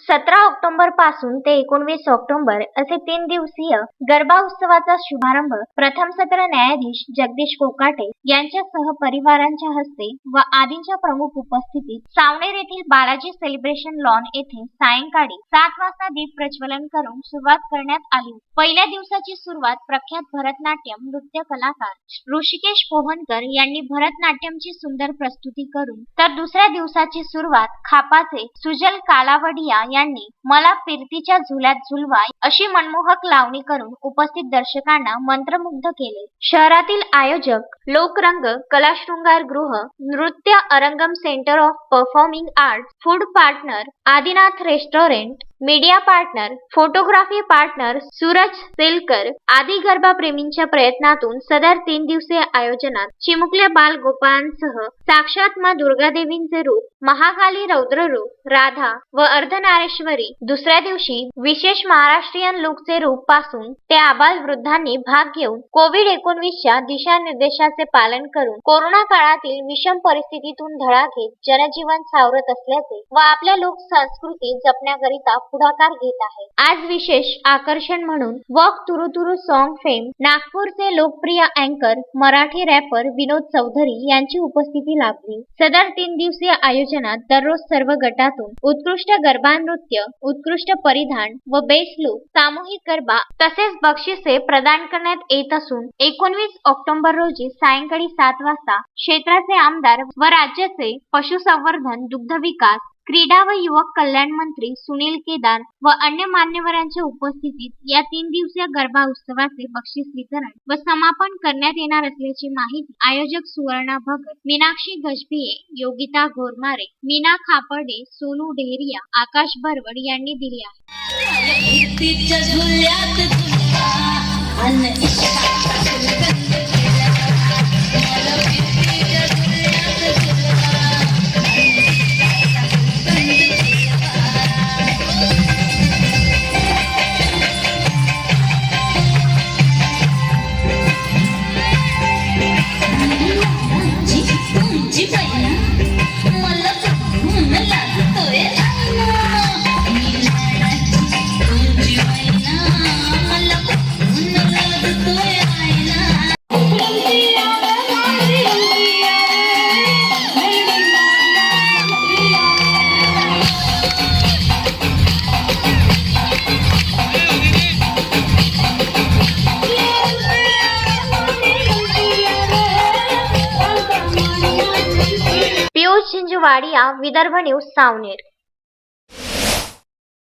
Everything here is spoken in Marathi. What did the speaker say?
सतरा ऑक्टोबरपासून ते एकोणवीस ऑक्टोबर असे तीन दिवसीय गरबा उत्सवाचा शुभारंभ प्रथम सत्र न्यायाधीश जगदीश कोकाटे यांच्या सहपरिवारांच्या हस्ते व आदींच्या प्रमुख उपस्थितीत सावनेर येथील बालाजी सेलिब्रेशन लॉन येथे सायंकाळी सात वाजता दीप प्रज्वलन करून सुरुवात करण्यात आली. पहिल्या दिवसाची सुरुवात प्रख्यात भरतनाट्यम नृत्य कलाकार ऋषिकेश पोहनकर यांनी भरतनाट्यमची सुंदर प्रस्तुती करून तर दुसऱ्या दिवसाची सुरुवात खापाचे सुजल कालावडिया यांनी मला फिरतीच्या झुल्यात झुलवा अशी मनमोहक लावणी करून उपस्थित दर्शकांना मंत्रमुग्ध केले. शहरातील आयोजक लोकरंग कलाशृंगार गृह Nritya Arangam centre of performing art food partner Adinath restaurant media partner photography partner Suraj Selkar आदी गरबाप्रेमींच्या प्रयत्नातून सदर तीन दिवसीय आयोजनात चिमुकल्या बाल गोपाळांसह साक्षात मा दुर्गादेवींचे रूप महाकाली रौद्र रूप राधा व अर्धनारेश्वरी दुसऱ्या दिवशी विशेष महाराष्ट्रीयन लोकचे रूपपासून ते आबाल वृद्धांनी भाग घेऊन कोविड एकोणवीसच्या दिशानिर्देशाचे पालन करून कोरोना काळातील विषम परिस्थितीतून धडा घेत जनजीवन सावरत असल्याचे व आपल्या लोकसंस्कृती जपण्याकरिता पुढाकार घेत आहे. आज विशेष आकर्षण म्हणून walk Turu Turu song fame नागपूरचे लोकप्रिय अँकर मराठी रॅपर विनोद चौधरी यांची उपस्थिती लाभली. सदर तीन दिवसीय आयोजनात दररोज सर्व गटातून उत्कृष्ट गरबा नृत्य उत्कृष्ट परिधान व बेस लुक सामूहिक गरबा तसेच बक्षिसे प्रदान करण्यात येत असून एकोणवीस ऑक्टोबर रोजी सायंकाळी सात वाजता क्षेत्राचे आमदार व राज्याचे पशुसंवर्धन दुग्ध विकास क्रीडा व युवक कल्याण मंत्री सुनील केदार व अन्य मान्यवरांच्या उपस्थितीत या तीन दिवसीय गरबा उत्सवाचे बक्षीस वितरण व समापन करण्यात येणार असल्याची माहिती आयोजक सुवर्णा भगत मीनाक्षी गजभिये योगिता घोरमारे मीना खापर्डे सोनू डेहरिया आकाश भरवड यांनी दिली आहे. शिंजवाडिया विदर्भ न्यूज सावनेर.